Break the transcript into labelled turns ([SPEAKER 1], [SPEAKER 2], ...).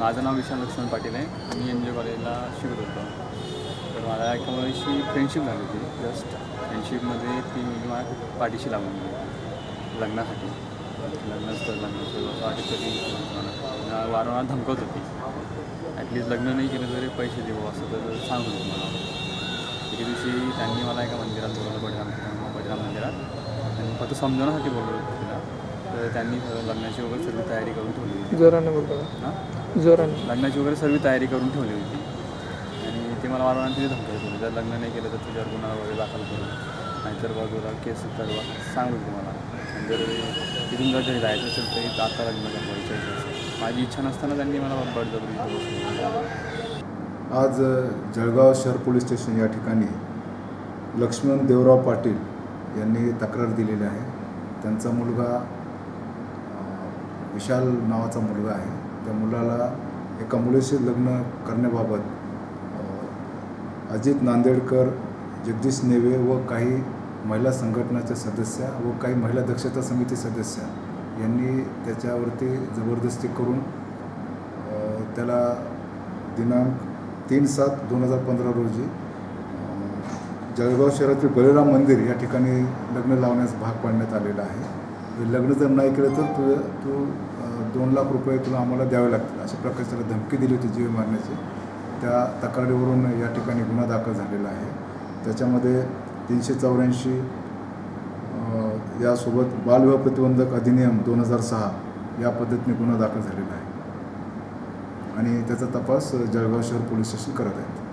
[SPEAKER 1] माझं नाव विशाल लक्ष्मण पाटील आहे. मी N G कॉलेजला शिकत होतो. तर मला एका मुलीशी फ्रेंडशिप झाली होती. जस्ट फ्रेंडशिपमध्ये ती मी मला पाठीशी लागून गेली. लग्नासाठी. लग्नच तर लग्न तर वारंवार धमकवत होती. ॲटलिस्ट लग्न नाही केलं तरी पैसे देऊ असं तर सांगत होती मला. एके दिवशी त्यांनी मला एका मंदिरात बोलवलं. फक्त समजवण्यासाठी बोलवलं होतं तिला. तर त्यांनी लग्नाची वगैरे सर्व तयारी करून ठेवली होती.
[SPEAKER 2] जोराने बोलतो
[SPEAKER 1] हां?
[SPEAKER 2] जोराने.
[SPEAKER 1] लग्नाची वगैरे सर्व तयारी करून ठेवली होती. आणि ते मला वारंवार तिथे धमकायत होते. जर लग्न नाही केलं तर तुझ्यावर गुन्हा वगैरे दाखल करू. नाहीतर बाजूला केस करवा सांगत होते मला. आणि जर तिथून जर घरी जायचं असेल तरी आता लग्न असेल माझी इच्छा नसताना त्यांनी मला बसवलं.
[SPEAKER 3] आज जळगाव शहर पोलीस स्टेशन या ठिकाणी लक्ष्मण देवराव पाटील यांनी तक्रार दिलेली आहे. त्यांचा मुलगा विशाल नावाचा मुलगा आहे. त्या मुलाला एका मुलीशी लग्न करण्याबाबत अजित नांदेडकर जगदीश नेवे व काही महिला संघटनाच्या सदस्या व काही महिला दक्षता समिती सदस्या यांनी त्याच्यावरती जबरदस्ती करून त्याला दिनांक तीन सात दोन हजार पंधरा रोजी जळगाव शहरातील बलिराम मंदिर या ठिकाणी लग्न लावण्यास भाग पाडण्यात आलेलं आहे. लग्न जर नाही केलं तर तू तू दोन लाख रुपये तुला आम्हाला द्यावे लागतील. अशा प्रकारची त्याला धमकी दिली होती जीव मारण्याची. त्या तक्रारीवरून या ठिकाणी गुन्हा दाखल झालेला आहे. त्याच्यामध्ये तीनशे चौऱ्याऐंशी यासोबत बालविवाह प्रतिबंधक अधिनियम दोन हजार सहा या पद्धतीने गुन्हा दाखल झालेला आहे. आणि त्याचा तपास जळगाव शहर पोलीस स्टेशन करत आहेत.